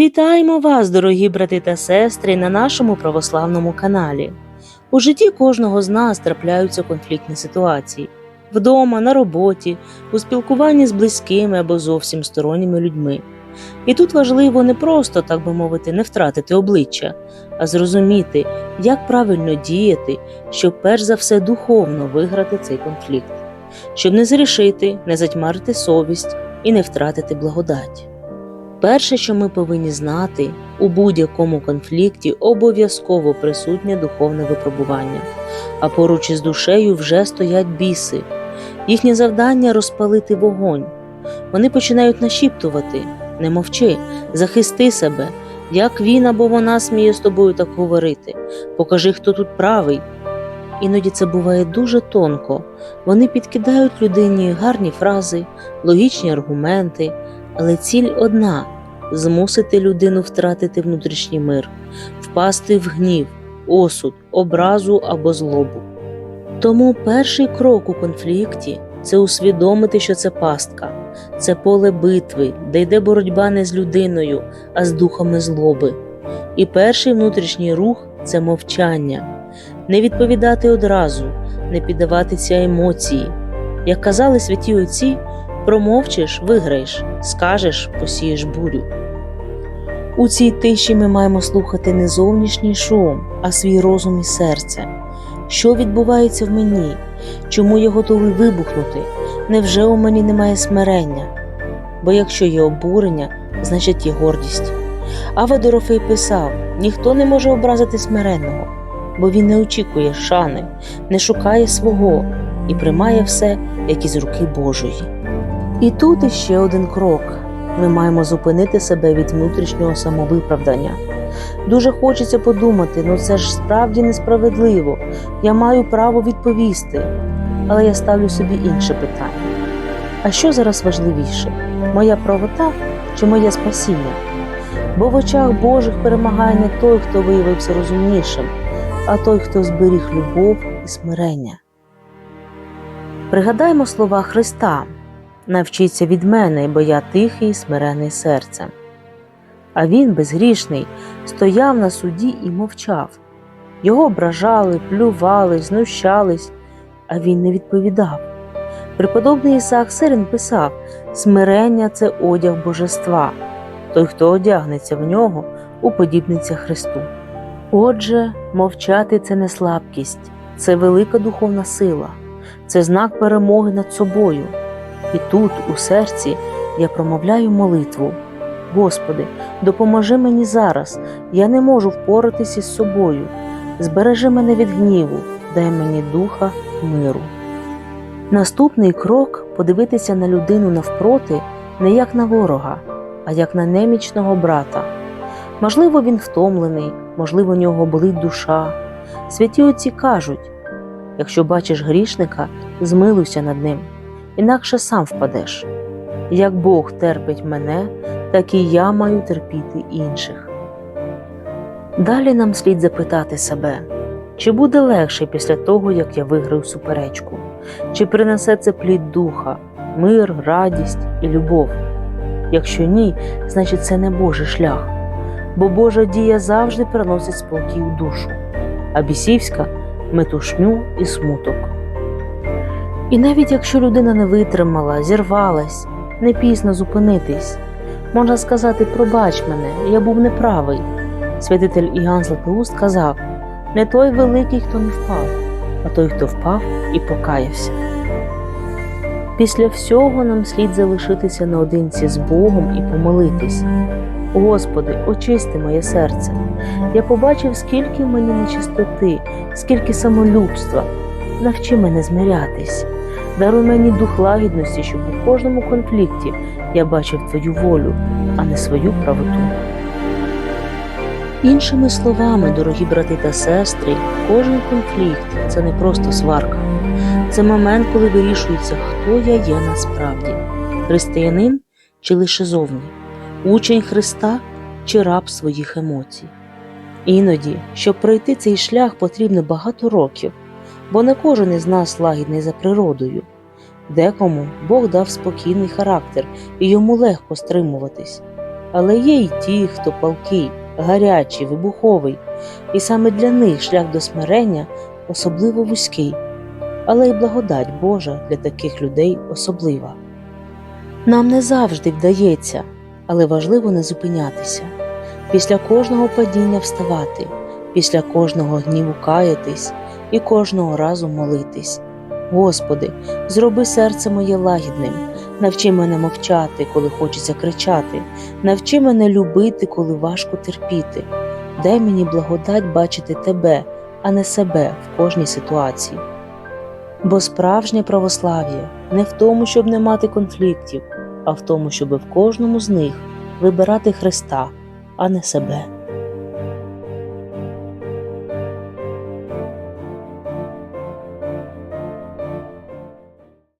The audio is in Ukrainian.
Вітаємо вас, дорогі брати та сестри, на нашому православному каналі. У житті кожного з нас трапляються конфліктні ситуації вдома, на роботі, у спілкуванні з близькими або зовсім сторонніми людьми. І тут важливо не просто, так би мовити, не втратити обличчя, а зрозуміти, як правильно діяти, щоб перш за все духовно виграти цей конфлікт, щоб не зрішити, не затьмарити совість і не втратити благодать. Перше, що ми повинні знати, у будь-якому конфлікті обов'язково присутнє духовне випробування, а поруч із душею вже стоять біси. Їхнє завдання розпалити вогонь. Вони починають нашіптувати не мовчи, захисти себе, як він або вона сміє з тобою так говорити, покажи, хто тут правий. Іноді це буває дуже тонко. Вони підкидають людині гарні фрази, логічні аргументи, але ціль одна змусити людину втратити внутрішній мир, впасти в гнів, осуд, образу або злобу. Тому перший крок у конфлікті це усвідомити, що це пастка, це поле битви, де йде боротьба не з людиною, а з духами злоби. І перший внутрішній рух це мовчання, не відповідати одразу, не піддаватися емоції. Як казали святі отці, промовчиш виграєш, скажеш посієш бурю. У цій тиші ми маємо слухати не зовнішній шум, а свій розум і серце. Що відбувається в мені? Чому я готовий вибухнути? Невже у мені немає смирення? Бо якщо є обурення, значить є гордість. Ава Дорофей писав: ніхто не може образити смиренного, бо він не очікує шани, не шукає свого і приймає все, як із руки Божої. І тут іще один крок. Ми маємо зупинити себе від внутрішнього самовиправдання. Дуже хочеться подумати, ну це ж справді несправедливо, я маю право відповісти. Але я ставлю собі інше питання: а що зараз важливіше, моя правота чи моє спасіння? Бо в очах Божих перемагає не той, хто виявився розумнішим, а той, хто зберіг любов і смирення. Пригадаймо слова Христа навчіться від мене, бо я тихий смирений серцем. А він, безгрішний, стояв на суді і мовчав. Його ображали, плювали, знущались, а він не відповідав. Преподобний Ісаак Сирин писав: смирення це одяг божества, той, хто одягнеться в нього, уподібниться Христу. Отже, мовчати це не слабкість, це велика духовна сила, це знак перемоги над собою. І тут, у серці, я промовляю молитву. Господи, допоможи мені зараз, я не можу впоратися із собою. Збережи мене від гніву, дай мені духа миру. Наступний крок подивитися на людину навпроти не як на ворога, а як на немічного брата. Можливо, він втомлений, можливо, у нього болить душа. Святі отці кажуть: якщо бачиш грішника, змилуйся над ним інакше сам впадеш. Як Бог терпить мене, так і я маю терпіти інших. Далі нам слід запитати себе, чи буде легше після того, як я виграю суперечку, чи принесе це плід духа, мир, радість і любов. Якщо ні, значить це не Божий шлях, бо Божа дія завжди приносить спокій у душу, а бісівська метушню і смуток. І навіть якщо людина не витримала, зірвалась, не пізно зупинитись, можна сказати, пробач мене, я був неправий. Святитель Іоанн Златоуст казав не той великий, хто не впав, а той, хто впав і покаявся. Після всього нам слід залишитися наодинці з Богом і помолитись. Господи, очисти моє серце. Я побачив, скільки в мені нечистоти, скільки самолюбства. Навчи мене змирятись. Даруй мені дух лагідності, щоб у кожному конфлікті я бачив твою волю, а не свою правоту. Іншими словами, дорогі брати та сестри, кожен конфлікт це не просто сварка, це момент, коли вирішується, хто я є насправді християнин чи лише зовні, учень Христа чи раб своїх емоцій. Іноді, щоб пройти цей шлях, потрібно багато років бо не кожен із нас лагідний за природою. Декому Бог дав спокійний характер і йому легко стримуватись. Але є й ті, хто палкий, гарячий, вибуховий, і саме для них шлях до смирення особливо вузький, але й благодать Божа для таких людей особлива. Нам не завжди вдається, але важливо не зупинятися. Після кожного падіння вставати, після кожного гніву каятись і кожного разу молитись. Господи, зроби серце моє лагідним, навчи мене мовчати, коли хочеться кричати, навчи мене любити, коли важко терпіти. Дай мені благодать бачити Тебе, а не себе в кожній ситуації. Бо справжнє православ'я не в тому, щоб не мати конфліктів, а в тому, щоб в кожному з них вибирати Христа, а не себе.